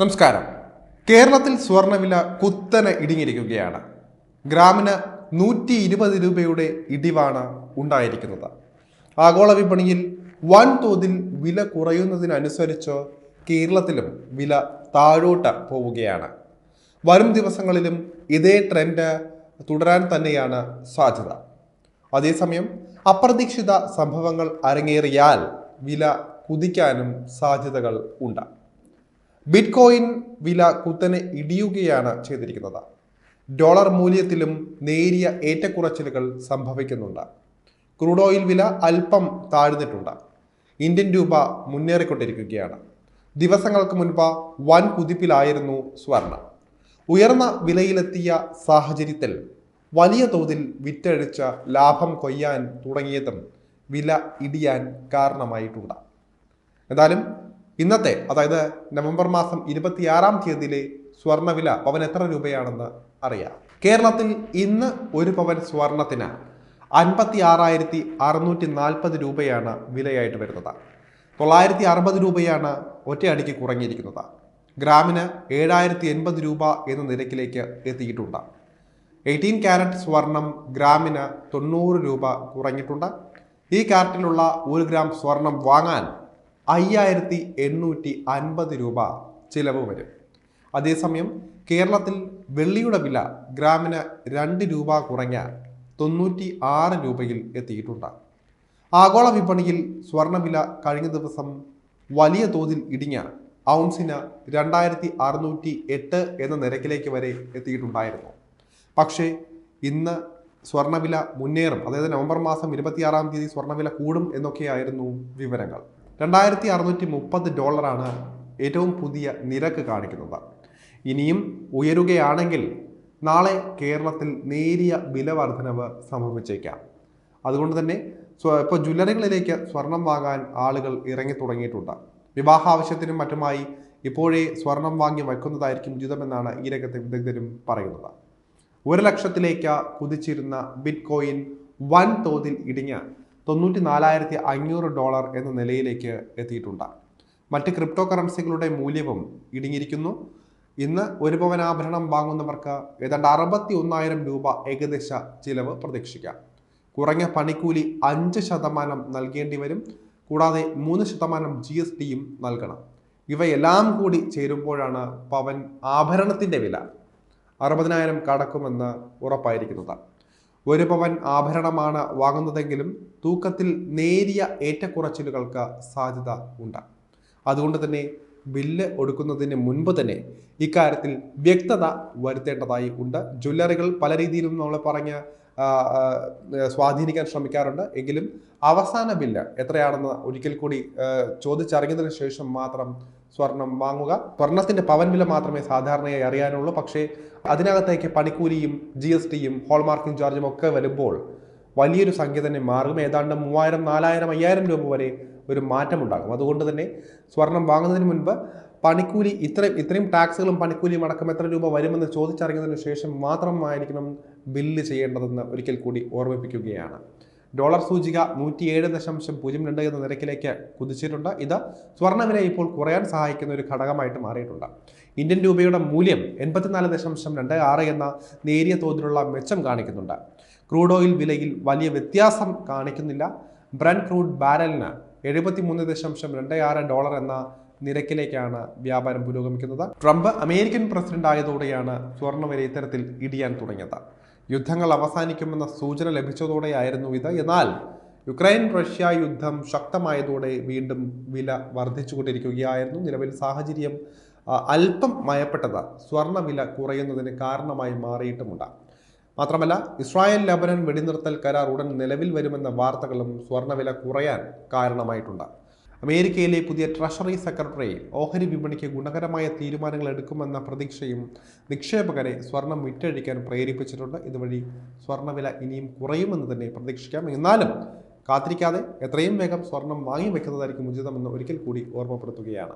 നമസ്കാരം. കേരളത്തിൽ സ്വർണവില കുത്തനെ ഇടിഞ്ഞിരിക്കുകയാണ്. ഗ്രാമിന് നൂറ്റി ഇരുപത് രൂപയുടെ ഇടിവാണ് ഉണ്ടായിരിക്കുന്നത്. ആഗോള വിപണിയിൽ വൻതോതിൽ വില കുറയുന്നതിനനുസരിച്ച് കേരളത്തിലും വില താഴോട്ട് പോവുകയാണ്. വരും ദിവസങ്ങളിലും ഇതേ ട്രെൻഡ് തുടരാൻ തന്നെയാണ് സാധ്യത. അതേസമയം അപ്രതീക്ഷിത സംഭവങ്ങൾ അരങ്ങേറിയാൽ വില കുതിക്കാനും സാധ്യതകൾ ഉണ്ട്. ബിറ്റ്കോയിൻ വില കുത്തനെ ഇടിയുകയാണ് ചെയ്തിരിക്കുന്നത്. ഡോളർ മൂല്യത്തിലും നേരിയ ഏറ്റക്കുറച്ചിലുകൾ സംഭവിക്കുന്നുണ്ട്. ക്രൂഡ് ഓയിൽ വില അല്പം താഴ്ന്നിട്ടുണ്ട്. ഇന്ത്യൻ രൂപ മുന്നേറിക്കൊണ്ടിരിക്കുകയാണ്. ദിവസങ്ങൾക്ക് മുൻപ് വൻ കുതിപ്പിലായിരുന്നു സ്വർണം ഉയർന്ന വിലയിലെത്തിയ സാഹചര്യത്തിൽ വലിയ തോതിൽ വിറ്റഴിച്ച ലാഭം കൊയ്യാൻ തുടങ്ങിയതും വില ഇടിയാൻ കാരണമായിട്ടുണ്ട്. എന്തായാലും ഇന്നത്തെ അതായത് നവംബർ മാസം ഇരുപത്തിയാറാം തീയതിയിലെ സ്വർണവില പവൻ എത്ര രൂപയാണെന്ന് അറിയാം. കേരളത്തിൽ ഇന്ന് ഒരു പവൻ സ്വർണത്തിന് അൻപത്തി ആറായിരത്തി അറുന്നൂറ്റി നാൽപ്പത് രൂപയാണ് വിലയായിട്ട് വരുന്നത്. തൊള്ളായിരത്തി അറുപത് രൂപയാണ് ഒറ്റയടിക്ക് കുറഞ്ഞിരിക്കുന്നത്. ഗ്രാമിന് ഏഴായിരത്തി എൺപത് രൂപ എന്ന നിരക്കിലേക്ക് എത്തിയിട്ടുണ്ട്. എയ്റ്റീൻ ക്യാരറ്റ് സ്വർണം ഗ്രാമിന് തൊണ്ണൂറ് രൂപ കുറഞ്ഞിട്ടുണ്ട്. ഈ കാരറ്റിലുള്ള ഒരു ഗ്രാം സ്വർണം വാങ്ങാൻ അയ്യായിരത്തി എണ്ണൂറ്റി അൻപത് രൂപ ചിലവ് വരും. അതേസമയം കേരളത്തിൽ വെള്ളിയുടെ വില ഗ്രാമിന് രണ്ട് രൂപ കുറഞ്ഞ തൊണ്ണൂറ്റി ആറ് രൂപയിൽ എത്തിയിട്ടുണ്ട്. ആഗോള വിപണിയിൽ സ്വർണവില കഴിഞ്ഞ ദിവസം വലിയ തോതിൽ ഇടിഞ്ഞ ഔൺസിന് രണ്ടായിരത്തി അറുന്നൂറ്റി എട്ട് എന്ന നിരക്കിലേക്ക് വരെ എത്തിയിട്ടുണ്ടായിരുന്നു. പക്ഷേ ഇന്ന് സ്വർണവില മുന്നേറും. അതായത് നവംബർ മാസം ഇരുപത്തിയാറാം തീയതി സ്വർണവില കൂടും എന്നൊക്കെയായിരുന്നു വിവരങ്ങൾ. രണ്ടായിരത്തി അറുന്നൂറ്റി മുപ്പത് ഡോളറാണ് ഏറ്റവും പുതിയ നിരക്ക് കാണിക്കുന്നത്. ഇനിയും ഉയരുകയാണെങ്കിൽ നാളെ കേരളത്തിൽ നേരിയ വില വർധനവ് സംഭവിച്ചേക്കാം. അതുകൊണ്ട് തന്നെ ഇപ്പോൾ ജ്വല്ലറികളിലേക്ക് സ്വർണം വാങ്ങാൻ ആളുകൾ ഇറങ്ങി തുടങ്ങിയിട്ടുണ്ട്. വിവാഹ ആവശ്യത്തിനും മറ്റുമായി ഇപ്പോഴേ സ്വർണം വാങ്ങി വയ്ക്കുന്നതായിരിക്കും ഉചിതമെന്നാണ് ഈ രംഗത്തെ വിദഗ്ധരും പറയുന്നത്. ഒരു ലക്ഷത്തിലേക്ക് കുതിച്ചിരുന്ന ബിറ്റ് കോയിൻ വൻ തോതിൽ ഇടിഞ്ഞ് തൊണ്ണൂറ്റി നാലായിരത്തി അഞ്ഞൂറ് ഡോളർ എന്ന നിലയിലേക്ക് എത്തിയിട്ടുണ്ട്. മറ്റ് ക്രിപ്റ്റോ കറൻസികളുടെ മൂല്യവും ഇടിഞ്ഞിരിക്കുന്നു. ഇന്ന് ഒരു പവൻ ആഭരണം വാങ്ങുന്നവർക്ക് ഏതാണ്ട് അറുപത്തി ഒന്നായിരം രൂപ ഏകദേശ ചിലവ് പ്രതീക്ഷിക്കാം. കുറഞ്ഞ പണിക്കൂലി അഞ്ച് ശതമാനം നൽകേണ്ടി വരും. കൂടാതെ മൂന്ന് ശതമാനം ജി എസ് ടിയും നൽകണം. ഇവയെല്ലാം കൂടി ചേരുമ്പോഴാണ് പവൻ ആഭരണത്തിന്റെ വില. അറുപതിനായിരം കടക്കുമെന്ന് ഉറപ്പായിരിക്കുന്നത്. ഒരു പവൻ ആഭരണമാണ് വാങ്ങുന്നതെങ്കിലും തൂക്കത്തിൽ നേരിയ ഏറ്റക്കുറച്ചിലുകൾക്ക് സാധ്യത ഉണ്ട്. അതുകൊണ്ട് തന്നെ ബില്ല് ഒടുക്കുന്നതിന് മുൻപ് തന്നെ ഇക്കാര്യത്തിൽ വ്യക്തത വരുത്തേണ്ടതായി ഉണ്ട്. ജ്വല്ലറികൾ പല രീതിയിലും നമ്മൾ പറഞ്ഞ സ്വാധീനിക്കാൻ ശ്രമിക്കാറുണ്ട്. എങ്കിലും അവസാന ബില്ല് എത്രയാണെന്ന് ഒരിക്കൽ കൂടി ചോദിച്ചറിഞ്ഞതിന് ശേഷം മാത്രം സ്വർണം വാങ്ങുക. സ്വർണത്തിന്റെ പവൻ വില മാത്രമേ സാധാരണയായി അറിയാനുള്ളൂ. പക്ഷേ അതിനകത്തേക്ക് പണിക്കൂലിയും ജി എസ് ടിയും ഹോൾമാർക്കിംഗ് ചാർജും ഒക്കെ വരുമ്പോൾ വലിയൊരു സംഖ്യ തന്നെ മാറും. ഏതാണ്ട് മൂവായിരം നാലായിരം അയ്യായിരം രൂപ വരെ ഒരു മാറ്റമുണ്ടാകും. അതുകൊണ്ട് തന്നെ സ്വർണം വാങ്ങുന്നതിന് മുൻപ് പണിക്കൂലി ഇത്രയും ഇത്രയും ടാക്സുകളും പണിക്കൂലിയും അടക്കം എത്ര രൂപ വരുമെന്ന് ചോദിച്ചറിഞ്ഞതിന് ശേഷം മാത്രമായിരിക്കണം ബില്ല് ചെയ്യേണ്ടതെന്ന് ഒരിക്കൽ കൂടി ഓർമ്മിപ്പിക്കുകയാണ്. ഡോളർ സൂചിക നൂറ്റിയേഴ് ദശാംശം പൂജ്യം രണ്ട് എന്ന നിരക്കിലേക്ക് കുതിച്ചിട്ടുണ്ട്. ഇത് സ്വർണവില ഇപ്പോൾ കുറയാൻ സഹായിക്കുന്ന ഒരു ഘടകമായിട്ട് മാറിയിട്ടുണ്ട്. ഇന്ത്യൻ രൂപയുടെ മൂല്യം എൺപത്തിനാല് ദശാംശം രണ്ട് ആറ് എന്ന നേരിയ തോതിലുള്ള മെച്ചം കാണിക്കുന്നുണ്ട്. ക്രൂഡ് ഓയിൽ വിലയിൽ വലിയ വ്യത്യാസം കാണിക്കുന്നില്ല. ബ്രൻ ക്രൂഡ് ബാരലിന് എഴുപത്തി മൂന്ന് ദശാംശം രണ്ട് ആറ് ഡോളർ എന്ന നിരക്കിലേക്കാണ് വ്യാപാരം പുരോഗമിക്കുന്നത്. ട്രംപ് അമേരിക്കൻ പ്രസിഡന്റ് ആയതോടെയാണ് സ്വർണവില ഇത്തരത്തിൽ ഇടിയാൻ തുടങ്ങിയത്. യുദ്ധങ്ങൾ അവസാനിക്കുമെന്ന സൂചന ലഭിച്ചതോടെയായിരുന്നു ഇത്. എന്നാൽ യുക്രൈൻ റഷ്യ യുദ്ധം ശക്തമായതോടെ വീണ്ടും വില വർദ്ധിച്ചുകൊണ്ടിരിക്കുകയായിരുന്നു. നിലവിൽ സാഹചര്യം അല്പം മയപ്പെട്ടത് സ്വർണവില കുറയുന്നതിന് കാരണമായി മാറിയിട്ടുമുണ്ട്. മാത്രമല്ല ഇസ്രായേൽ ലബനൻ വെടിനിർത്തൽ കരാർ ഉടൻ നിലവിൽ വരുമെന്ന വാർത്തകളും സ്വർണവില കുറയാൻ കാരണമായിട്ടുണ്ട്. അമേരിക്കയിലെ പുതിയ ട്രഷറി സെക്രട്ടറി ഓഹരി വിപണിക്ക് ഗുണകരമായ തീരുമാനങ്ങൾ എടുക്കുമെന്ന പ്രതീക്ഷയും നിക്ഷേപകരെ സ്വർണം വിറ്റഴിക്കാൻ പ്രേരിപ്പിച്ചിട്ടുണ്ട്. ഇതുവഴി സ്വർണവില ഇനിയും കുറയുമെന്ന് തന്നെ പ്രതീക്ഷിക്കാം. എന്നാലും കാത്തിരിക്കാതെ എത്രയും വേഗം സ്വർണം വാങ്ങി വെക്കുന്നതായിരിക്കും ഉചിതമെന്ന് ഒരിക്കൽ കൂടി ഓർമ്മപ്പെടുത്തുകയാണ്.